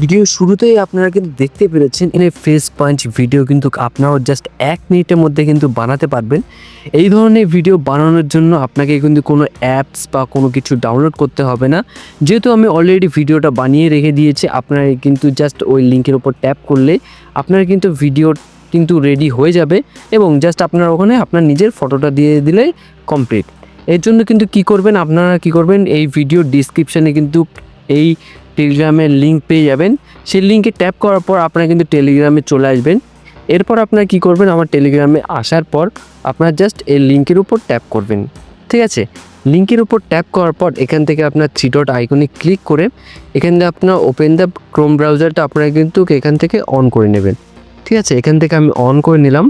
Video শুরুতেই আপনারা কিন্তু দেখতে পেরেছেন এখানে ফেস পাঞ্চ ভিডিও কিন্তু আপনারাও জাস্ট এক মিনিটের মধ্যে কিন্তু বানাতে পারবেন। এই ধরনের ভিডিও বানানোর জন্য আপনাকে কিন্তু কোনো অ্যাপস বা কোনো কিছু ডাউনলোড করতে হবে না। যেহেতু আমি অলরেডি ভিডিওটা বানিয়ে রেখে দিয়েছি, আপনারা কিন্তু জাস্ট ওই লিঙ্কের ওপর ট্যাপ করলে আপনারা কিন্তু ভিডিও কিন্তু রেডি হয়ে যাবে এবং জাস্ট আপনার ওখানে আপনার নিজের ফটোটা দিয়ে দিলে কমপ্লিট এর জন্য কিন্তু কি করবেন, আপনারা কি করবেন, এই ভিডিও ডিসক্রিপশানে কিন্তু এই টেলিগ্রামের লিঙ্ক পেয়ে যাবেন। সেই লিঙ্কে ট্যাপ করার পর আপনারা কিন্তু টেলিগ্রামে চলে আসবেন। এরপর আপনারা কি করবেন? আমার টেলিগ্রামে আসার পর আপনারা জাস্ট এই লিঙ্কের উপর ট্যাপ করবেন। ঠিক আছে? লিঙ্কের উপর ট্যাপ করার পর এখান থেকে আপনার থ্রি ডট আইকনে ক্লিক করে এখান থেকে আপনার ওপেন দ্য ক্রোম ব্রাউজারটা আপনারা কিন্তু এখান থেকে অন করে নেবেন। ঠিক আছে? এখান থেকে আমি অন করে নিলাম।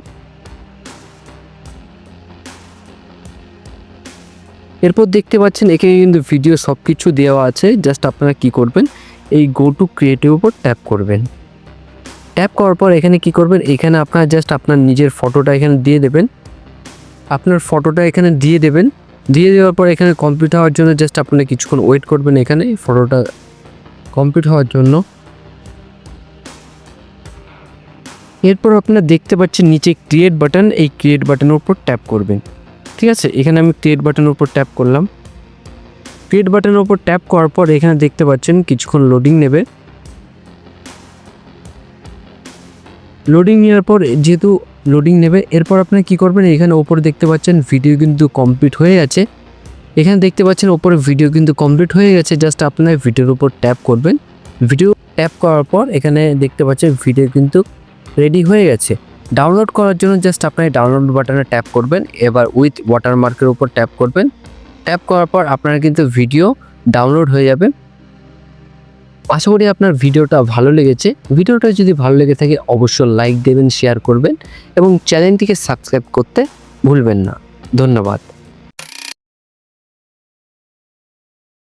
এরপর দেখতে পাচ্ছেন, এখানে কিন্তু ভিডিও সব কিছু দেওয়া আছে। জাস্ট আপনারা কি করবেন, এই গো টু ক্রিয়েটিভ উপর ট্যাপ করবেন। ট্যাপ করার পর এখানে কি করবেন, এখানে আপনারা জাস্ট আপনার নিজের ফটোটা এখানে দিয়ে দেবেন। আপনার ফটোটা এখানে দিয়ে দেবেন। দিয়ে দেওয়ার পর এখানে কমপ্লিট হওয়ার জন্য জাস্ট আপনারা কিছুক্ষণ ওয়েট করবেন এখানে ফটোটা কমপ্লিট হওয়ার জন্য। এরপর আপনারা দেখতে পাচ্ছেন, নিচে ক্রিয়েট বাটন এই ক্রিয়েট বাটনের উপর ট্যাপ করবেন। ঠিক আছে, এখানে আমি ক্রিয়েট বাটনের উপর ট্যাপ করলাম। ক্রিয়েট বাটনের উপর ট্যাপ করার পর এখানে দেখতে পাচ্ছেন কিছুক্ষণ লোডিং নেবে। লোডিং নেওয়ার পর যেহেতু লোডিং নেবে, এরপর আপনি কি করবেন, এখানে ওপরে দেখতে পাচ্ছেন ভিডিও কিন্তু কমপ্লিট হয়ে গেছে। এখানে দেখতে পাচ্ছেন ওপরে ভিডিও কিন্তু কমপ্লিট হয়ে গেছে জাস্ট আপনার ভিডিওর উপর ট্যাপ করবেন। ভিডিও ট্যাপ করার পর এখানে দেখতে পাচ্ছেন ভিডিও কিন্তু রেডি হয়ে গেছে। ডাউনলোড করার জন্য জাস্ট আপনি ডাউনলোড বাটনে ট্যাপ করবেন। এবার উইথ ওয়াটারমার্কের উপর ট্যাপ করবেন। ট্যাপ করার পর আপনার কিন্তু ভিডিও ডাউনলোড হয়ে যাবে। আশা করি আপনার ভিডিওটা ভালো লেগেছে। ভিডিওটা যদি ভালো লেগে থাকে অবশ্যই লাইক দেবেন শেয়ার করবেন এবং চ্যানেলটিকে সাবস্ক্রাইব করতে ভুলবেন না। ধন্যবাদ।